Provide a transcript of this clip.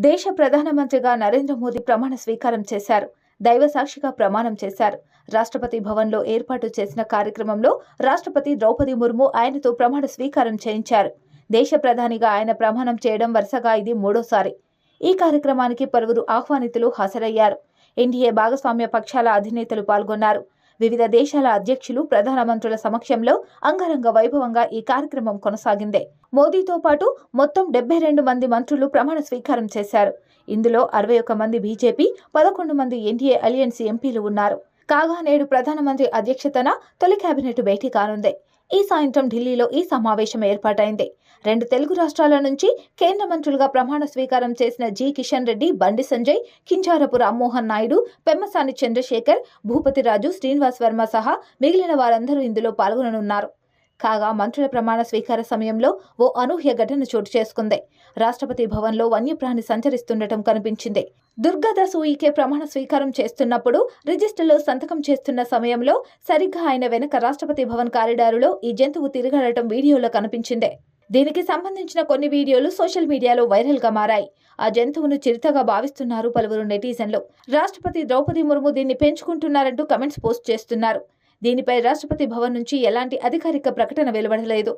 దేశ ప్రధానమంత్రిగా నరేంద్ర మోదీ ప్రమాణ స్వీకారం చేశారు. దైవ సాక్షిగా ప్రమాణం చేశారు. రాష్ట్రపతి భవన్లో ఏర్పాటు చేసిన కార్యక్రమంలో రాష్ట్రపతి ద్రౌపది ముర్ము ఆయనతో ప్రమాణ స్వీకారం చేయించారు. దేశ ప్రధానిగా ఆయన ప్రమాణం చేయడం వరుసగా ఇది మూడోసారి. ఈ కార్యక్రమానికి పలువురు ఆహ్వానితులు హాజరయ్యారు. ఎన్డీఏ భాగస్వామ్య పక్షాల అధినేతలు పాల్గొన్నారు. వివిధ దేశాల అధ్యక్షులు ప్రధానమంత్రుల సమక్షంలో అంగరంగ వైభవంగా ఈ కార్యక్రమం కొనసాగింది. మోదీతో పాటు మొత్తం డెబ్బై రెండు మంది మంత్రులు ప్రమాణ స్వీకారం చేశారు. ఇందులో అరవై ఒక్క మంది బీజేపీ పదకొండు మంది ఎన్డీఏ అలియన్స్ ఎంపీలు ఉన్నారు. కాగా నేడు ప్రధానమంత్రి అధ్యక్షతన తొలి కేబినెట్ భేటీ కానుంది ఈ సాయంత్రం ఢిల్లీలో ఈ సమావేశం ఏర్పాటైంది. రెండు తెలుగు రాష్ట్రాల నుంచి కేంద్ర మంత్రులుగా ప్రమాణ స్వీకారం చేసిన జి. కిషన్ రెడ్డి బండి సంజయ్ కింజారపు రామ్మోహన్ నాయుడు పెమ్మసాని చంద్రశేఖర్ భూపతిరాజు శ్రీనివాస్ వర్మ సహా మిగిలిన వారందరూ ఇందులో పాల్గొననున్నారు. కాగా మంత్రుల ప్రమాణ స్వీకార సమయంలో ఓ అనూహ్య ఘటన చోటు చేసుకుంది. రాష్ట్రపతి భవన్లో వన్యప్రాణి సంచరిస్తుండటం కనిపించింది. దుర్గాదాస్ సూయికే ప్రమాణ స్వీకారం చేస్తున్నప్పుడు రిజిస్టర్లో సంతకం చేస్తున్న సమయంలో సరిగ్గా ఆయన వెనక రాష్ట్రపతి భవన్ కారిడారులో ఈ జంతువు తిరగడటం వీడియోలో కనిపించిందే. దీనికి సంబంధించిన కొన్ని వీడియోలు సోషల్ మీడియాలో వైరల్గా మారాయి. ఆ జంతువును చిరుతగా భావిస్తున్నారు పలువురు నెటిజన్లు. రాష్ట్రపతి ద్రౌపది ముర్ము దీన్ని పెంచుకుంటున్నారంటూ కమెంట్స్ పోస్ట్ చేస్తున్నారు. దీనిపై రాష్ట్రపతి భవన్ నుంచి ఎలాంటి అధికారిక ప్రకటన వెలువడలేదు.